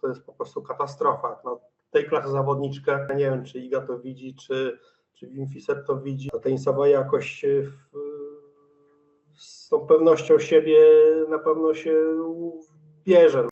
to jest po prostu katastrofa. No, tej klasy zawodniczkę, nie wiem, czy Iga to widzi, czy, czy Wimfiset to widzi, a tenisowa jakoś w, z tą pewnością siebie na pewno się bierze.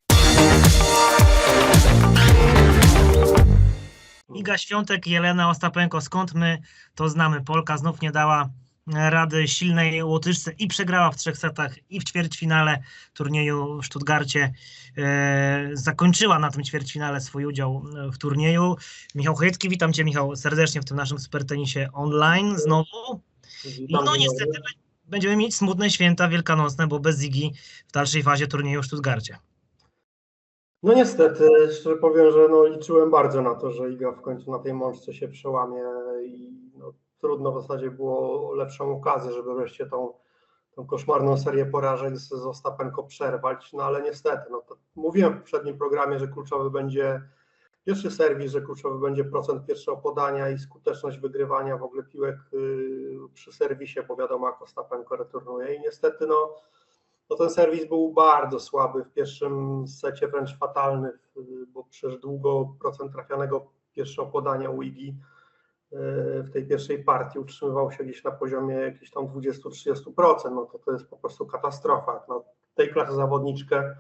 Iga Świątek, Jelena Ostapenko, skąd my to znamy? Polka znów nie dała rady silnej Łotyszce i przegrała w trzech setach i w ćwierćfinale turnieju w Stuttgarcie. E, zakończyła na tym ćwierćfinale swój udział w turnieju. Michał Chojecki, witam Cię Michał serdecznie w tym naszym supertenisie online znowu. I no niestety będziemy mieć smutne święta wielkanocne, bo bez Igi w dalszej fazie turnieju w Stuttgarcie. No niestety, szczerze powiem, że no, liczyłem bardzo na to, że Iga w końcu na tej mączce się przełamie i no, trudno w zasadzie było lepszą okazję, żeby wreszcie tą, tą koszmarną serię porażek z, z Ostapenko przerwać, no ale niestety, no to mówiłem w poprzednim programie, że kluczowy będzie pierwszy serwis, że kluczowy będzie procent pierwszego podania i skuteczność wygrywania w ogóle piłek yy, przy serwisie, bo wiadomo jak Ostapenko returnuje i niestety no no ten serwis był bardzo słaby w pierwszym secie, wręcz fatalny, bo przecież długo procent trafianego pierwszego podania u Igi e, w tej pierwszej partii utrzymywał się gdzieś na poziomie jakichś tam 20-30%, no to to jest po prostu katastrofa. No, tej klasy zawodniczkę,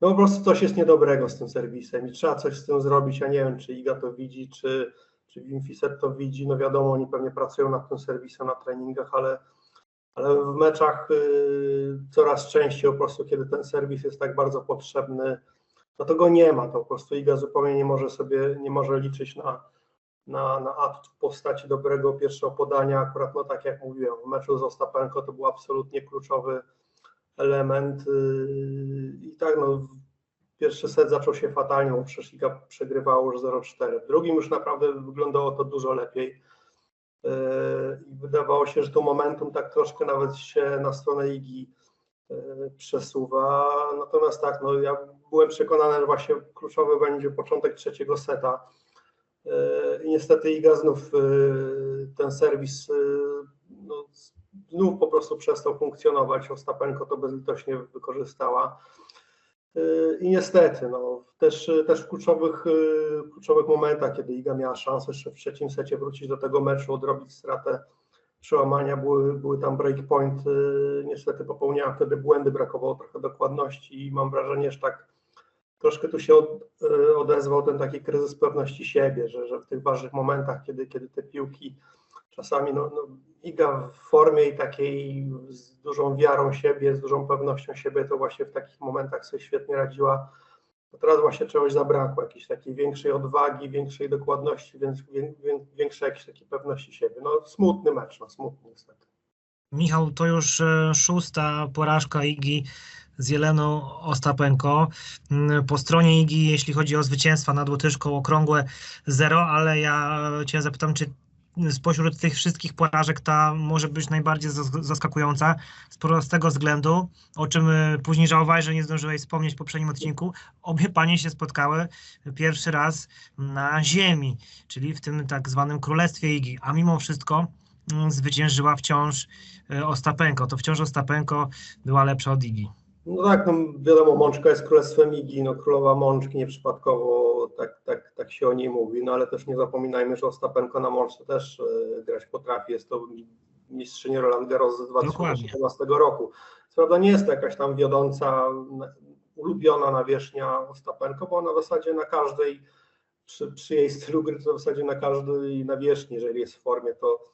no po prostu coś jest niedobrego z tym serwisem i trzeba coś z tym zrobić. Ja nie wiem, czy Iga to widzi, czy, czy Wimfiset to widzi. No wiadomo, oni pewnie pracują nad tym serwisem na treningach, ale ale w meczach y, coraz częściej po prostu, kiedy ten serwis jest tak bardzo potrzebny, no to go nie ma, to po prostu Iga zupełnie nie może sobie, nie może liczyć na, na, na atut w postaci dobrego pierwszego podania, akurat no tak jak mówiłem, w meczu z Ostapenko to był absolutnie kluczowy element y, i tak no pierwszy set zaczął się fatalnie, bo przecież Iga przegrywało już 0-4, w drugim już naprawdę wyglądało to dużo lepiej, Yy, i wydawało się, że to momentum tak troszkę nawet się na stronę Igi yy, przesuwa. Natomiast tak, no ja byłem przekonany, że właśnie kluczowy będzie początek trzeciego seta. Niestety Iga znów yy, ten serwis yy, no, znów po prostu przestał funkcjonować. Ostapenko to bezlitośnie wykorzystała. Yy, I niestety, no, też, też w kluczowych, kluczowych momentach, kiedy Iga miała szansę jeszcze w trzecim secie wrócić do tego meczu, odrobić stratę przełamania, były, były tam breakpoint, niestety popełniała wtedy błędy, brakowało trochę dokładności i mam wrażenie, że tak troszkę tu się od, yy, odezwał ten taki kryzys pewności siebie, że, że w tych ważnych momentach, kiedy, kiedy te piłki czasami, no, no Iga w formie takiej z dużą wiarą siebie, z dużą pewnością siebie, to właśnie w takich momentach sobie świetnie radziła. To teraz właśnie czegoś zabrakło, jakiejś takiej większej odwagi, większej dokładności, więc wię- wię- większej jakiejś takiej pewności siebie. No smutny mecz, no smutny niestety. Michał, to już e, szósta porażka Igi z Jeleną Ostapenko. Mm, Po stronie Igi, jeśli chodzi o zwycięstwa nad Łotyszką, okrągłe zero, ale ja Cię zapytam, czy spośród tych wszystkich porażek ta może być najbardziej zas- zaskakująca z prostego względu, o czym e, później żałowałeś, że nie zdążyłeś wspomnieć w poprzednim odcinku. Obie panie się spotkały pierwszy raz na ziemi, czyli w tym tak zwanym królestwie Igi, a mimo wszystko mm, zwyciężyła wciąż e, Ostapenko. To wciąż Ostapenko była lepsza od Igi. No tak, no wiadomo, Mączka jest królestwem Igi, no królowa Mączki, nieprzypadkowo tak, tak, tak się o niej mówi, no ale też nie zapominajmy, że Ostapenko na Mączce też e, grać potrafi, jest to mistrzyni Roland Garros z 2017 roku. Co prawda nie jest to jakaś tam wiodąca, na- ulubiona nawierzchnia Ostapenko, bo ona w zasadzie na każdej, przy, przy jej stylu gry, to w zasadzie na każdej nawierzchni, jeżeli jest w formie, to,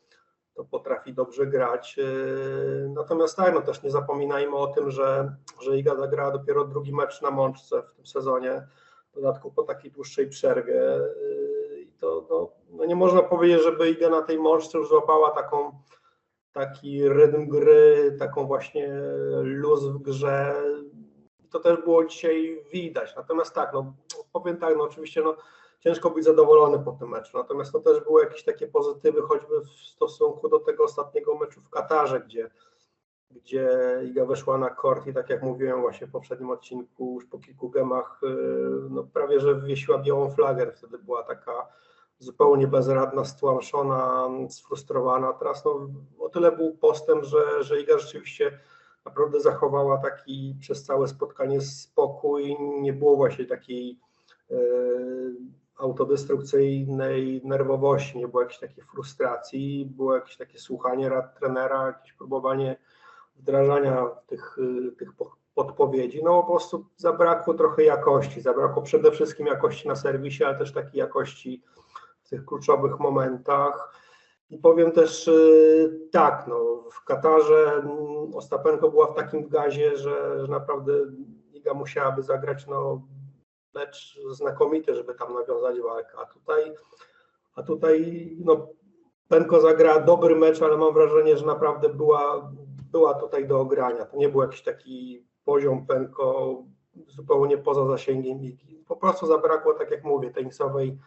to potrafi dobrze grać. Yy, Natomiast tak, no też nie zapominajmy o tym, że, że Iga zagrała dopiero drugi mecz na Mączce w tym sezonie, w dodatku po takiej dłuższej przerwie. Yy, I to no, no nie można powiedzieć, żeby Iga na tej Mączce już złapała taką taki rytm gry, taką właśnie luz w grze. To też było dzisiaj widać. Natomiast tak, no powiem tak, no oczywiście no, ciężko być zadowolony po tym meczu. Natomiast to też były jakieś takie pozytywy, choćby w stosunku do tego ostatniego meczu w Katarze, gdzie, gdzie Iga weszła na kort i tak jak mówiłem właśnie w poprzednim odcinku, już po kilku gemach, yy, no prawie że wywiesiła białą flagę. Wtedy była taka zupełnie bezradna, stłamszona, sfrustrowana. Teraz no, o tyle był postęp, że, że Iga rzeczywiście naprawdę zachowała taki przez całe spotkanie spokój. Nie było właśnie takiej autodestrukcyjnej nerwowości, nie było jakiejś takiej frustracji, było jakieś takie słuchanie rad trenera, jakieś próbowanie wdrażania tych, tych podpowiedzi. No po prostu zabrakło trochę jakości, zabrakło przede wszystkim jakości na serwisie, ale też takiej jakości w tych kluczowych momentach. I powiem też tak, no, w Katarze mm, Ostapenko była w takim gazie, że, że naprawdę liga musiałaby zagrać no, mecz znakomity, żeby tam nawiązać walkę. A tutaj, a tutaj no, Penko zagra dobry mecz, ale mam wrażenie, że naprawdę była, była tutaj do ogrania. To nie był jakiś taki poziom Penko zupełnie poza zasięgiem ligi. Po prostu zabrakło, tak jak mówię, tenisowej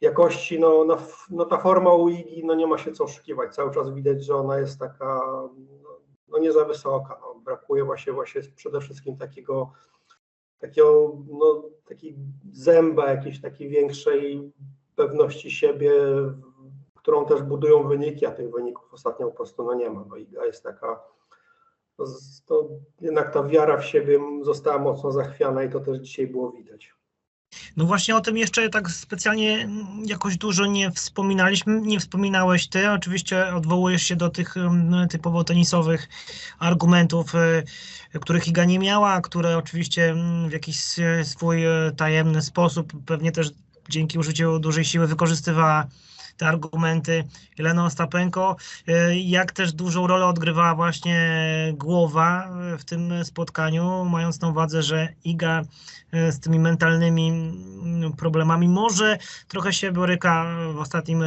jakości. No, no, no ta forma u Igi no nie ma się co oszukiwać. Cały czas widać, że ona jest taka no, no nie za wysoka. No. Brakuje właśnie, właśnie przede wszystkim takiego takiego, no, takiej zęba, jakiejś takiej większej pewności siebie, którą też budują wyniki, a tych wyników ostatnio po prostu no, nie ma. No, Iga jest taka, to, to jednak ta wiara w siebie została mocno zachwiana i to też dzisiaj było widać. No właśnie o tym jeszcze tak specjalnie jakoś dużo nie wspominaliśmy, nie wspominałeś ty, oczywiście odwołujesz się do tych typowo tenisowych argumentów, e, których Iga nie miała, które oczywiście w jakiś swój e, tajemny sposób, pewnie też dzięki użyciu dużej siły wykorzystywała te argumenty Jelena Ostapenko, e, jak też dużą rolę odgrywała właśnie głowa w tym spotkaniu, mając na uwadze, że Iga e, z tymi mentalnymi mm, problemami może trochę się boryka w ostatnim e,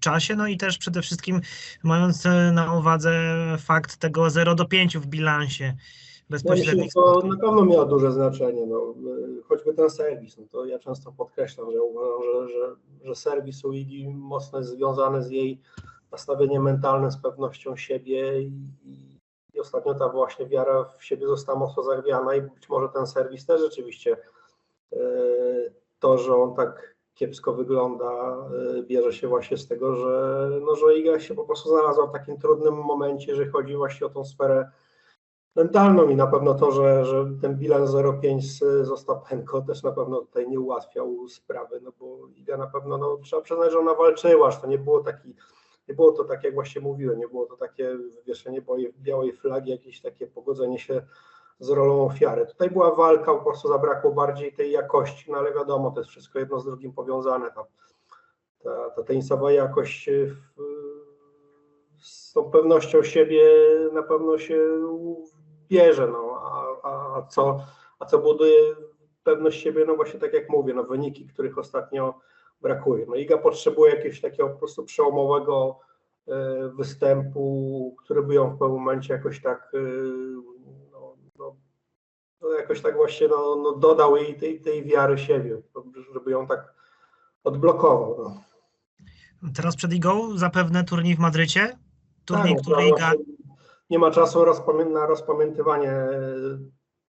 czasie, no i też przede wszystkim mając na uwadze fakt tego 0 do 5 w bilansie bezpośrednich. No, to na pewno miało duże znaczenie, no, choćby ten serwis, no to ja często podkreślam, że uważam, że, że, że serwis u Igi mocno jest związany z jej nastawieniem mentalnym, z pewnością siebie i, i ostatnio ta właśnie wiara w siebie została mocno zachwiana i być może ten serwis też rzeczywiście e, to, że on tak kiepsko wygląda, e, bierze się właśnie z tego, że, no, że Iga się po prostu znalazła w takim trudnym momencie, jeżeli chodzi właśnie o tą sferę mentalną i na pewno to, że, że ten bilans 0,5 z Ostapenko też na pewno tutaj nie ułatwiał sprawy, no bo Iga na pewno, no trzeba przyznać, że ona walczyła, że to nie było taki, nie było to tak jak właśnie mówiłem, nie było to takie wywieszenie białej flagi, jakieś takie pogodzenie się z rolą ofiary. Tutaj była walka, po prostu zabrakło bardziej tej jakości, no ale wiadomo, to jest wszystko jedno z drugim powiązane. Ta, ta, ta tenisowa jakość w, z tą pewnością siebie na pewno się bierze, no, a, a, co, a co buduje pewność siebie, no właśnie tak jak mówię, no wyniki, których ostatnio brakuje. No Iga potrzebuje jakiegoś takiego po prostu przełomowego e, występu, który by ją w pewnym momencie jakoś tak e, no, no, no, jakoś tak właśnie no, no dodał jej tej, tej wiary siebie, żeby ją tak odblokował. No. Teraz przed Igą zapewne turniej w Madrycie? Turniej, tak, który Iga nie ma czasu na rozpamiętywanie e,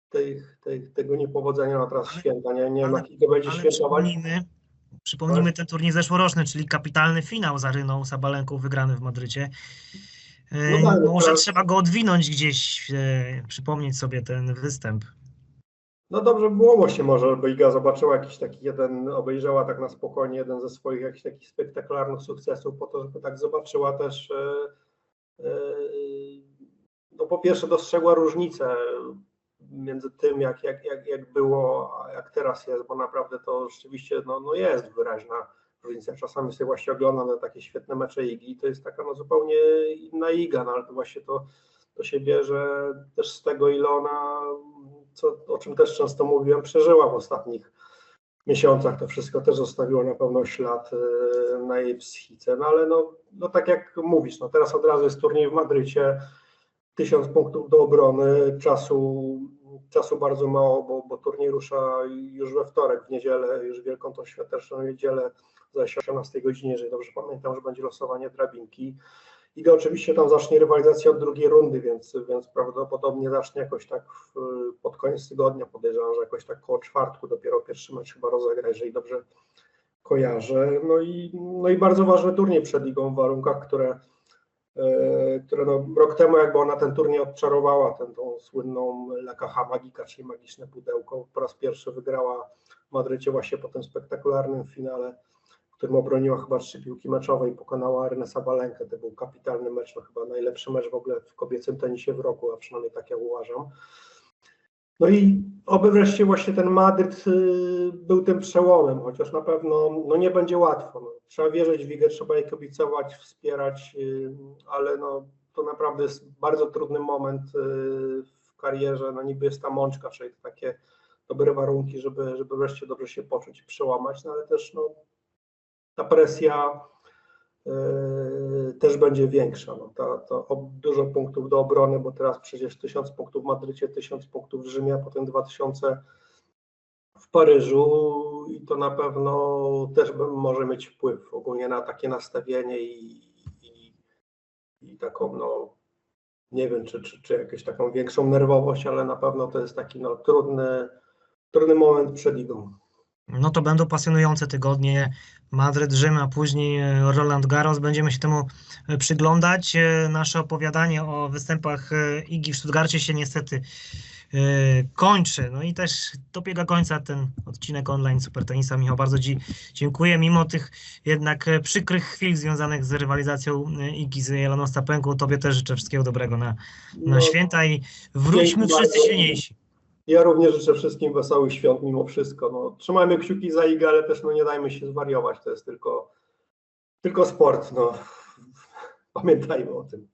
tej, tej, tego niepowodzenia na teraz święta. Nie, nie ale, ma kiedy będzie świętować. Przypomnijmy, przypomnijmy tak. ten turniej zeszłoroczny, czyli kapitalny finał z Aryną Sabalenką wygrany w Madrycie. E, no tak, Może trzeba go odwinąć gdzieś, e, przypomnieć sobie ten występ. No dobrze było właśnie może, żeby Iga zobaczyła jakiś taki jeden, obejrzała tak na spokojnie jeden ze swoich jakichś takich spektakularnych sukcesów, po to, żeby tak zobaczyła też no po pierwsze dostrzegła różnicę między tym, jak, jak, jak, jak było, a jak teraz jest, bo naprawdę to rzeczywiście no, no jest wyraźna różnica. Czasami sobie właśnie oglądam na takie świetne mecze Igi to jest taka no, zupełnie inna Iga, no, ale to właśnie to, to się bierze też z tego, ile ona, co, o czym też często mówiłem, przeżyła w ostatnich miesiącach. To wszystko też zostawiło na pewno ślad e, na jej psychice. No ale no, no tak jak mówisz, no teraz od razu jest turniej w Madrycie, tysiąc punktów do obrony, czasu, czasu bardzo mało, bo, bo turniej rusza już we wtorek, w niedzielę, już wielką tą świąteczną niedzielę, za 18 godzinie, jeżeli dobrze pamiętam, że będzie losowanie drabinki. I oczywiście tam zacznie rywalizacja od drugiej rundy, więc, więc prawdopodobnie zacznie jakoś tak w, pod koniec tygodnia, podejrzewam, że jakoś tak koło czwartku dopiero pierwszy mecz chyba rozegra, jeżeli dobrze kojarzę. No i, no i bardzo ważny turniej przed ligą w warunkach, które E, które no, rok temu jakby ona ten turniej odczarowała, tę tą słynną Lakaha Magika, czyli magiczne pudełko, po raz pierwszy wygrała Madrycie właśnie po tym spektakularnym finale, w którym obroniła chyba trzy piłki meczowe i pokonała Ernesta Balenkę. To był kapitalny mecz, no chyba najlepszy mecz w ogóle w kobiecym tenisie w roku, a przynajmniej tak ja uważam. No i oby wreszcie właśnie ten Madryt y, był tym przełomem, chociaż na pewno no nie będzie łatwo. No. Trzeba wierzyć w ligę, trzeba jej kibicować, wspierać, y, ale no, to naprawdę jest bardzo trudny moment y, w karierze. No niby jest ta mączka, czyli takie dobre warunki, żeby, żeby wreszcie dobrze się poczuć i przełamać, no ale też no, ta presja też będzie większa. No, to ob- dużo punktów do obrony, bo teraz przecież 1000 punktów w Madrycie, 1000 punktów w Rzymie, a potem 2000 w Paryżu i to na pewno też może mieć wpływ ogólnie na takie nastawienie i, i, i taką, no nie wiem, czy, czy, czy jakąś taką większą nerwowość, ale na pewno to jest taki no, trudny, trudny moment przed ligą. No to będą pasjonujące tygodnie. Madryt, Rzym, a później e, Roland Garros. Będziemy się temu e, przyglądać. E, Nasze opowiadanie o występach Igi w Stuttgarcie się niestety kończy. No i też dobiega końca ten odcinek online Super Tenisa. Michał, bardzo Ci dziękuję. Mimo tych jednak przykrych chwil związanych z rywalizacją Igi z Jeleną Stapenką, Tobie też życzę wszystkiego dobrego na, na No, święta i wróćmy wszyscy silniejsi. Ja również życzę wszystkim wesołych świąt mimo wszystko. No, trzymajmy kciuki za Igę, ale też no, nie dajmy się zwariować. To jest tylko, tylko sport. No. Pamiętajmy o tym.